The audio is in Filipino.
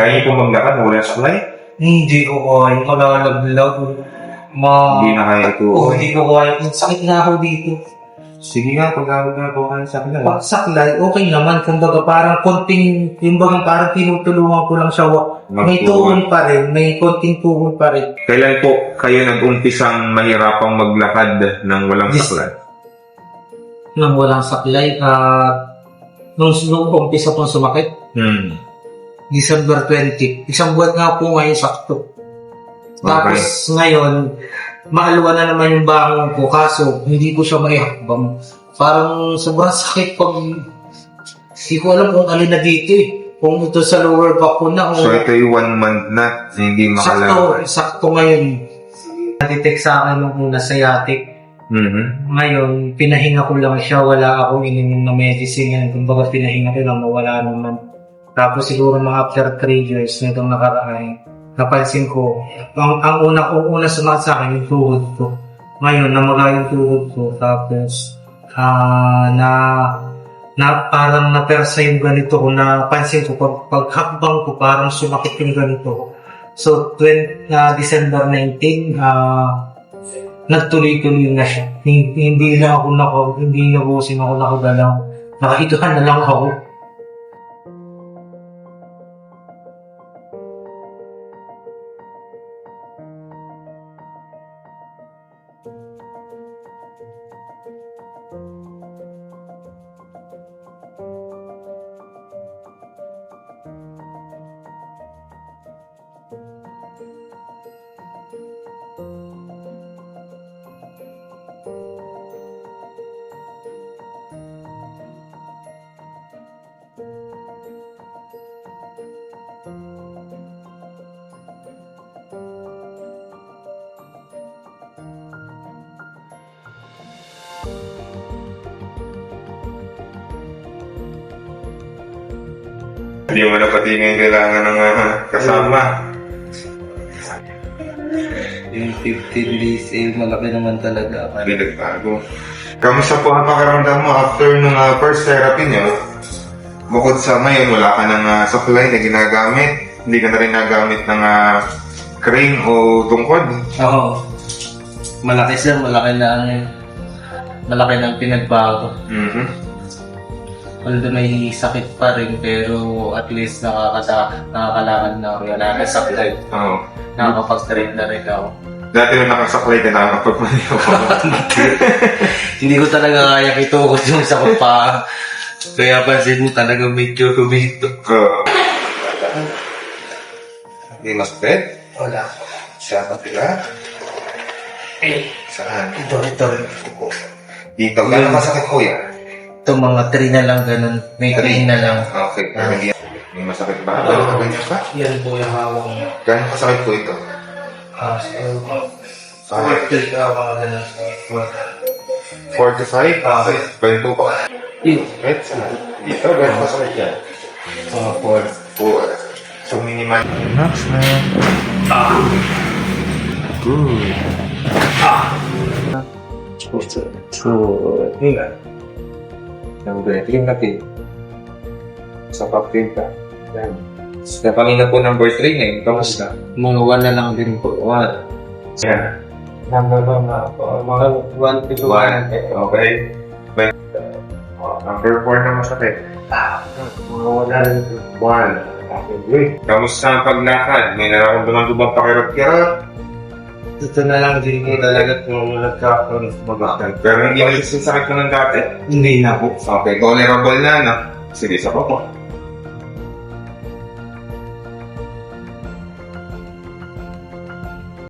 Kaya po maglakad, wala sa flight? Hindi ko kaya, malalaglag. Ma... Hindi na kaya ito. Oo, hindi ko kaya. Sakit na ako dito. Sige nga, pag nga po kayo sa akin. Pag saklay, okay naman. Kumbaga parang konting, yung bagang parang tinutulungan ko lang siya. May tuhon pa rin, may konting tuhon pa rin. Kailan po kayo nag-umpisang mahirapang maglakad ng walang This- saklay? Nang walang saklay, at nung, nung umpisa pong sumakit, Hmm. December 20. Isang buwan nga po ngayon sakto. Tapos ngayon, maaluwa na naman yung bangon ko kaso hindi ko siya maihakbang. Parang sobrang sakit pag hindi ko alam kung alin na dito eh. Kung ito sa lower back ko na o So ito yung one month na hindi sakto, makalakad. sakto ngayon. Natitake sa akin nung una sciatic. Mhm. Ngayon, pinahinga ko lang siya. Wala akong ininom na medicine. Yan. Kumbaga, pinahinga ko lang. Nawala naman. Tapos siguro mga after 3 years nitong nakaraan, napansin ko, ang, ang una ko, una sumakit sa akin yung tuhod ko. Ngayon, namaga yung tuhod ko. Tapos, ah na, na parang napersa yung ganito ko. Napansin ko, pag, paghakbang ko, parang sumakit yung ganito. So, 20, ah, December 19, ah nagtuloy-tuloy na siya. Hindi, hindi na ako nako, hindi na ako ako nakagalaw. Nakahigahan na lang ako. Hindi mo na pati ngayon kailangan ng ah, kasama. Yung 15 days, eh, malaki naman talaga. Hindi nagbago. Kamusta po ang pakiramdam mo after nung ah, first therapy niyo? Bukod sa ngayon, wala ka ng uh, supply na ginagamit. Hindi ka na rin nagamit ng ah, crane o tungkod. Oo. Malaki sir, malaki na ang malaki na ang pinagbago. Mhm. Although may sakit pa rin, pero at least nakakasa, nakakalakad na ako. Wala na sakit. Oo. Nakakapag-train na rin ako. Dati nung nakasaklay ka na nakapagmaniw ako. Hindi ko talaga kaya itukot yung sa pa. Kaya pansin mo talaga medyo humito. Hindi masakit? Wala. Siya pa sila? Eh, Saan? ito, ito. Dito. Gano'ng masakit kuya? Ito mga 3 na lang ganun. May 3 na lang. Okay. Hindi. May masakit ba? Wala ka ganyan pa? Yan po yung hawak niya. Gano'ng kasakit po ito? Ah, so, out mga ganun. Four to five? Ah. Ganun po ba? Yun. Right? Dito, gano'ng masakit yan? Mga 4. Four. So minimal. Relax na. Ah. Good. So, Hinga. Yung breathing natin. Sa cocktail ka. Yan. Sa kanina po number 3 ngayon, kamusta? mga 1 na lang din po. One. Yan. Number 1 na po. Mga 1 to One. Okay. Then, uh, number 4 na masakit. Mga 1 na rin po. One. Okay. Kamusta ang paglakad? May nararamdaman ko bang pakirot-kirot? Ito na lang din ko talaga kung nagkakaroon ng mabagal. Pero hindi ulit yung sakit mo ng dati? Hindi na po. Okay, tolerable na, no? Sige, sa po po.